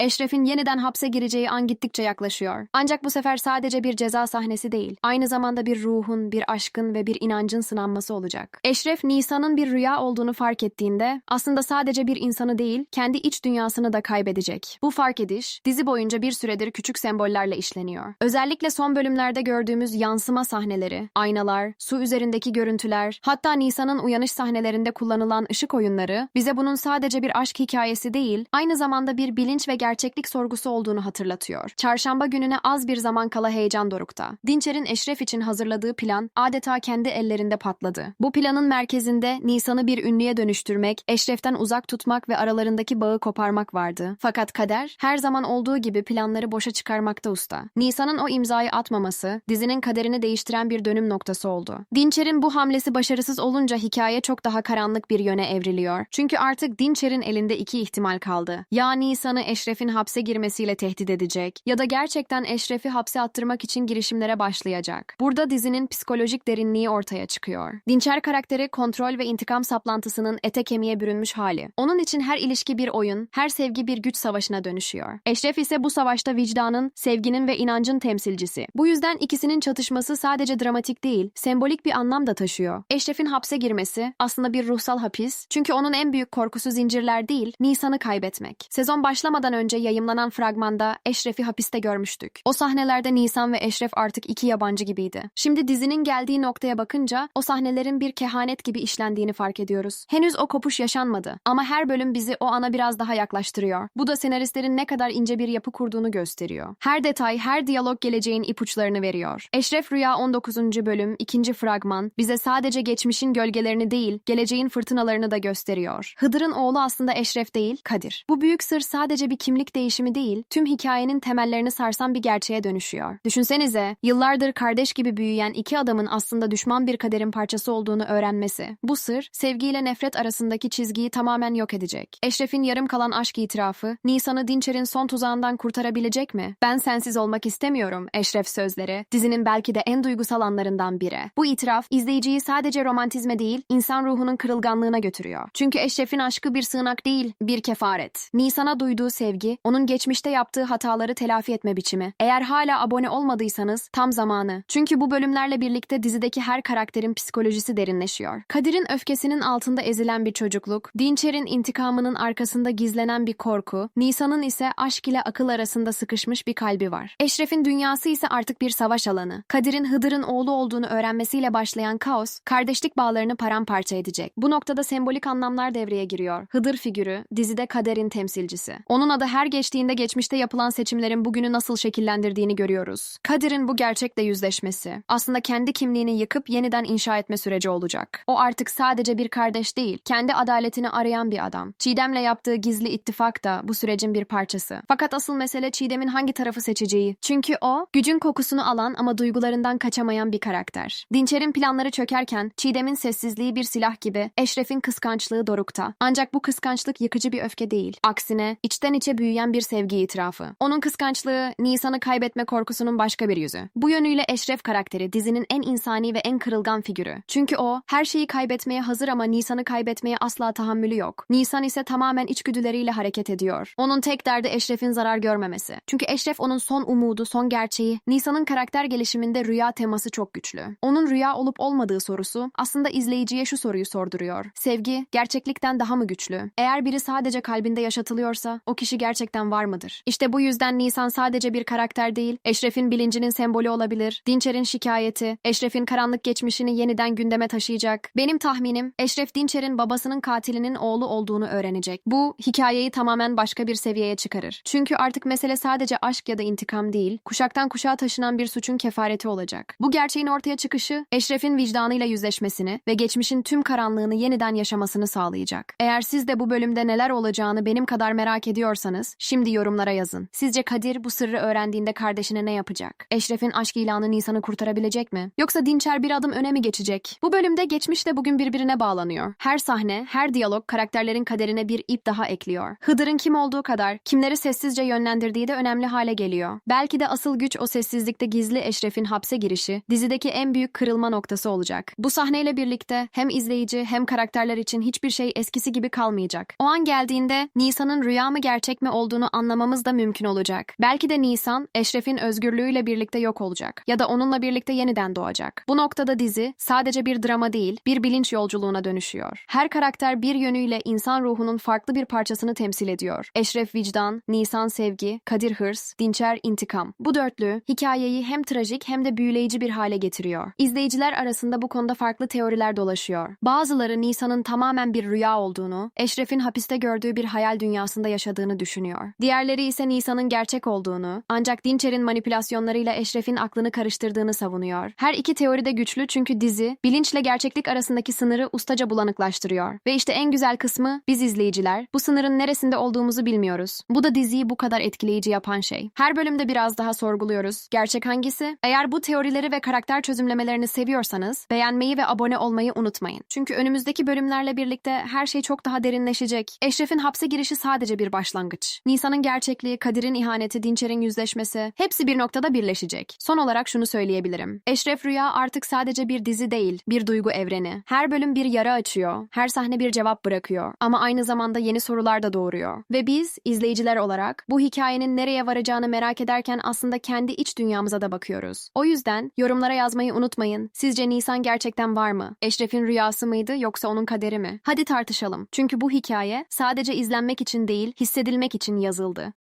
Eşref'in yeniden hapse gireceği an gittikçe yaklaşıyor. Ancak bu sefer sadece bir ceza sahnesi değil, aynı zamanda bir ruhun, bir aşkın ve bir inancın sınanması olacak. Eşref, Nisan'ın bir rüya olduğunu fark ettiğinde aslında sadece bir insanı değil, kendi iç dünyasını da kaybedecek. Bu fark ediş, dizi boyunca bir süredir küçük sembollerle işleniyor. Özellikle son bölümlerde gördüğümüz yansıma sahneleri, aynalar, su üzerindeki görüntüler, hatta Nisan'ın uyanış sahnelerinde kullanılan ışık oyunları bize bunun sadece bir aşk hikayesi değil, aynı zamanda bir bilinç ve gerçeklik sorgusu olduğunu hatırlatıyor. Çarşamba gününe az bir zaman kala heyecan dorukta. Dinçer'in Eşref için hazırladığı plan adeta kendi ellerinde patladı. Bu planın merkezinde Nisan'ı bir ünlüye dönüştürmek, Eşref'ten uzak tutmak ve aralarındaki bağı koparmak vardı. Fakat kader her zaman olduğu gibi planları boşa çıkarmakta usta. Nisan'ın o imzayı atmaması dizinin kaderini değiştiren bir dönüm noktası oldu. Dinçer'in bu hamlesi başarısız olunca hikaye çok daha karanlık bir yöne evriliyor. Çünkü artık Dinçer'in elinde iki ihtimal kaldı. Ya Nisan'ı Eşref'in hapse girmesiyle tehdit edecek ya da gerçekten Eşref'i hapse attırmak için girişimlere başlayacak. Burada dizinin psikolojik derinliği ortaya çıkıyor. Dinçer karakteri kontrol ve intikam saplantısının ete kemiğe bürünmüş hali. Onun için her ilişki bir oyun, her sevgi bir güç savaşına dönüşüyor. Eşref ise bu savaşta vicdanın, sevginin ve inancın temsilcisi. Bu yüzden ikisinin çatışması sadece dramatik değil, sembolik bir anlam da taşıyor. Eşref'in hapse girmesi aslında bir ruhsal hapis. Çünkü onun en büyük korkusu zincirler değil, Nisan'ı kaybetmek. Sezon başlamadan önce yayımlanan fragmanda Eşref'i hapiste görmüştük. O sahnelerde Nisan ve Eşref artık iki yabancı gibiydi. Şimdi dizinin geldiği noktaya bakınca o sahnelerin bir kehanet gibi işlendiğini fark ediyoruz. Henüz o kopuş yaşanmadı ama her bölüm bizi o ana biraz daha yaklaştırıyor. Bu da senaristlerin ne kadar ince bir yapı kurduğunu gösteriyor. Her detay, her diyalog geleceğin ipuçlarını veriyor. Eşref Rüya 19. bölüm, 2. fragman bize sadece geçmişin gölgelerini değil, geleceğin fırtınalarını da gösteriyor. Hıdır'ın oğlu aslında Eşref değil, Kadir. Bu büyük sır sadece bir kimlik değişimi değil, tüm hikayenin temellerini sarsan bir gerçeğe dönüşüyor. Düşünsenize, yıllardır kardeş gibi büyüyen iki adamın aslında düşman bir kaderin parçası olduğunu öğrenmesi. Bu sır, sevgiyle nefret arasındaki çizgiyi tamamen yok edecek. Eşref'in yarım kalan aşk itirafı, Nisan'ı Dinçer'in son tuzağından kurtarabilecek mi? Ben sensiz olmak istemiyorum, Eşref sözleri. Dizinin belki de en duygusal anlarından biri. Bu itiraf, izleyiciyi sadece romantizme değil, insan ruhunun kırılganlığına götürüyor. Çünkü Eşref'in aşkı bir sığınak değil, bir kefaret. Nisan'a duyduğu sevgi, onun geçmişte yaptığı hataları telafi etme biçimi. Eğer hala abone olmadıysanız tam zamanı. Çünkü bu bölümlerle birlikte dizideki her karakterin psikolojisi derinleşiyor. Kadir'in öfkesinin altında ezilen bir çocukluk, Dinçer'in intikamının arkasında gizlenen bir korku, Nisan'ın ise aşk ile akıl arasında sıkışmış bir kalbi var. Eşref'in dünyası ise artık bir savaş alanı. Kadir'in Hıdır'ın oğlu olduğunu öğrenmesiyle başlayan kaos, kardeşlik bağlarını paramparça edecek. Bu noktada sembolik anlamlar devreye giriyor. Hıdır figürü, dizide kaderin temsilcisi. Onun adı her geçtiğinde geçmişte yapılan seçimlerin bugünü nasıl şekillendirdiğini görüyoruz. Kadir'in bu gerçekle yüzleşmesi, aslında kendi kimliğini yıkıp yeniden inşa etme süreci olacak. O artık sadece bir kardeş değil, kendi adaletini arayan bir adam. Çiğdem'le yaptığı gizli ittifak da bu sürecin bir parçası. Fakat asıl mesele Çiğdem'in hangi tarafı seçeceği. Çünkü o, gücün kokusunu alan ama duygularından kaçamayan bir karakter. Dinçer'in planları çökerken, Çiğdem'in sessizliği bir silah gibi, Eşref'in kıskançlığı dorukta. Ancak bu kıskançlık yıkıcı bir öfke değil. Aksine, içten içe büyüyen bir sevgi itirafı. Onun kıskançlığı, Nisan'ı kaybetme korkusunun başka bir yüzü. Bu yönüyle Eşref karakteri dizinin en insani ve en kırılgan figürü. Çünkü o, her şeyi kaybetmeye hazır ama Nisan'ı kaybetmeye asla tahammülü yok. Nisan ise tamamen içgüdüleriyle hareket ediyor. Onun tek derdi Eşref'in zarar görmemesi. Çünkü Eşref onun son umudu, son gerçeği. Nisan'ın karakter gelişiminde rüya teması çok güçlü. Onun rüya olup olmadığı sorusu aslında izleyiciye şu soruyu sorduruyor. Sevgi gerçeklikten daha mı güçlü? Eğer biri sadece kalbinde yaşatılıyorsa o kişi gerçekten var mıdır? İşte bu yüzden Nisan sadece bir karakter değil, Eşref'in bilincinin sembolü olabilir. Dinçer'in şikayeti, Eşref'in karanlık geçmişini yeniden gündeme taşıyacak. Benim tahminim Eşref Dinçer'in babasının katilinin oğlu olduğunu öğrenecek. Bu hikayeyi tamamen başka bir seviyeye çıkarır. Çünkü artık mesele sadece aşk ya da intikam değil, kuşaktan kuşağa taşınan bir suçun kefareti olacak. Bu gerçeğin ortaya çıkışı Eşref'in vicdanıyla yüzleşmesini ve geçmişin tüm karanlığını yeniden yaşamasını sağlayacak. Eğer siz de bu bölümde neler olacağını benim kadar merak ediyorsanız şimdi yorumlara yazın. Sizce Kadir bu sırrı öğrendiğinde kardeşine ne yapacak? Eşref'in aşk ilanı Nisan'ı kurtarabilecek mi? Yoksa Dinçer bir adım öne mi geçecek? Bu bölümde geçmişle bugün birbirine bağlanıyor. Her sahne, her diyalog karakterlerin kaderine bir ip daha ekliyor. Hıdır'ın kim olduğu kadar kimleri sessizce yönlendirdiği de önemli hale geliyor. Belki de asıl güç o sessizlikte gizli Eşref'in hapse girişi, dizideki en büyük kırılma noktası olacak. Bu sahneyle birlikte hem izleyici hem karakterler için hiçbir şey eskisi gibi kalmayacak. O an geldiğinde Nisan'ın rüya mı gerçek mi mi olduğunu anlamamız da mümkün olacak. Belki de Nisan, Eşref'in özgürlüğüyle birlikte yok olacak ya da onunla birlikte yeniden doğacak. Bu noktada dizi sadece bir drama değil, bir bilinç yolculuğuna dönüşüyor. Her karakter bir yönüyle insan ruhunun farklı bir parçasını temsil ediyor. Eşref vicdan, Nisan sevgi, Kadir hırs, Dinçer intikam. Bu dörtlü hikayeyi hem trajik hem de büyüleyici bir hale getiriyor. İzleyiciler arasında bu konuda farklı teoriler dolaşıyor. Bazıları Nisan'ın tamamen bir rüya olduğunu, Eşref'in hapiste gördüğü bir hayal dünyasında yaşadığını düşünüyor. Diğerleri ise Nisan'ın gerçek olduğunu, ancak Dinçer'in manipülasyonlarıyla Eşref'in aklını karıştırdığını savunuyor. Her iki teori de güçlü çünkü dizi, bilinçle gerçeklik arasındaki sınırı ustaca bulanıklaştırıyor. Ve işte en güzel kısmı biz izleyiciler, bu sınırın neresinde olduğumuzu bilmiyoruz. Bu da diziyi bu kadar etkileyici yapan şey. Her bölümde biraz daha sorguluyoruz. Gerçek hangisi? Eğer bu teorileri ve karakter çözümlemelerini seviyorsanız, beğenmeyi ve abone olmayı unutmayın. Çünkü önümüzdeki bölümlerle birlikte her şey çok daha derinleşecek. Eşref'in hapse girişi sadece bir başlangıç. Nisan'ın gerçekliği, Kadir'in ihaneti, Dinçer'in yüzleşmesi hepsi bir noktada birleşecek. Son olarak şunu söyleyebilirim. Eşref Rüya artık sadece bir dizi değil, bir duygu evreni. Her bölüm bir yara açıyor, her sahne bir cevap bırakıyor ama aynı zamanda yeni sorular da doğuruyor. Ve biz izleyiciler olarak bu hikayenin nereye varacağını merak ederken aslında kendi iç dünyamıza da bakıyoruz. O yüzden yorumlara yazmayı unutmayın. Sizce Nisan gerçekten var mı? Eşref'in rüyası mıydı yoksa onun kaderi mi? Hadi tartışalım. Çünkü bu hikaye sadece izlenmek için değil, hissedilmek için yazıldı.